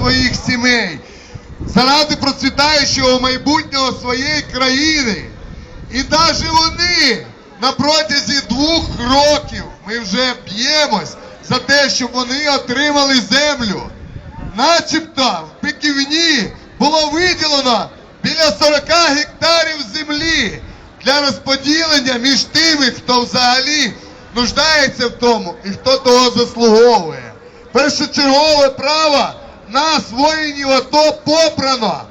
своїх сімей, заради процвітаючого майбутнього своєї країни. І навіть вони на протязі двох років ми вже б'ємось за те, щоб вони отримали землю. Начебто в Пеківні було виділено біля 40 гектарів землі для розподілення між тими, хто взагалі нуждається в тому і хто того заслуговує. Першочергове право нас, воїнів АТО, попрано.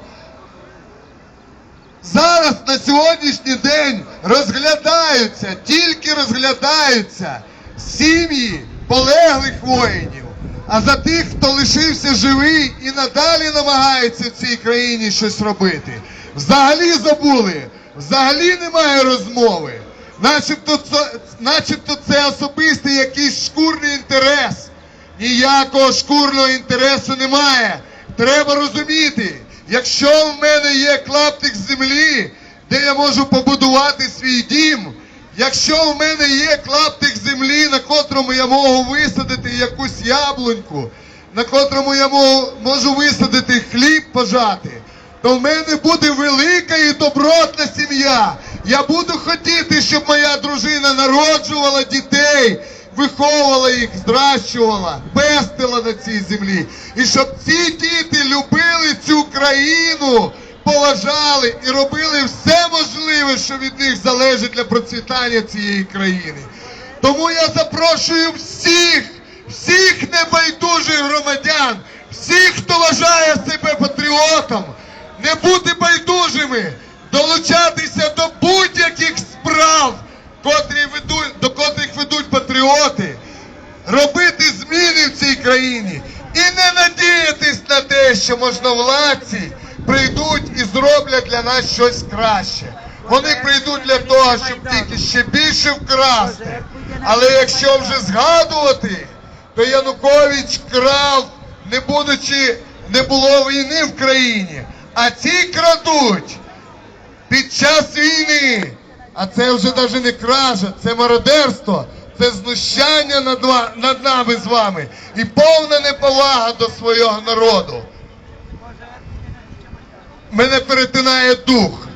Зараз на сьогоднішній день розглядаються, тільки розглядаються сім'ї полеглих воїнів. А за тих, хто лишився живий і надалі намагається в цій країні щось робити, взагалі забули, взагалі немає розмови. Начебто це, начебто це особистий якийсь шкурний. Ніякого шкурного інтересу немає. Треба розуміти, якщо в мене є клаптик землі, де я можу побудувати свій дім, якщо в мене є клаптик землі, на котрому я можу висадити якусь яблуньку, на котрому я можу, висадити хліб пожати, то в мене буде велика і добротна сім'я. Я буду хотіти, щоб моя дружина народжувала дітей, виховувала їх, здращувала, пестила на цій землі. І щоб ці діти любили цю країну, поважали і робили все можливе, що від них залежить для процвітання цієї країни. Тому я запрошую всіх, всіх небайдужих громадян, всіх, хто вважає себе патріотом, не бути байдужими, долучатися до країні і не надіятись на те, що можновладці прийдуть і зроблять для нас щось краще. Вони прийдуть для того, щоб тільки ще більше вкрасти. Але якщо вже згадувати, то Янукович крав, не будучи, не було війни в країні, а ці крадуть під час війни. А це вже навіть не кража, це мародерство, це знущання над, над нами з вами і повна неповага до свого народу. Мене перетинає дух,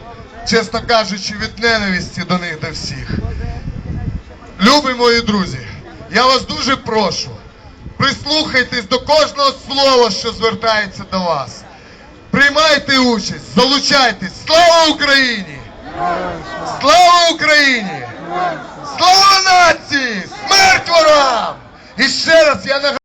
чесно кажучи, від ненависті до них до всіх. Любі мої друзі, я вас дуже прошу, прислухайтесь до кожного слова, що звертається до вас. Приймайте участь, залучайтесь. Слава Україні! Слава Україні! Слава нації! Смерть! І ще раз я нагадую.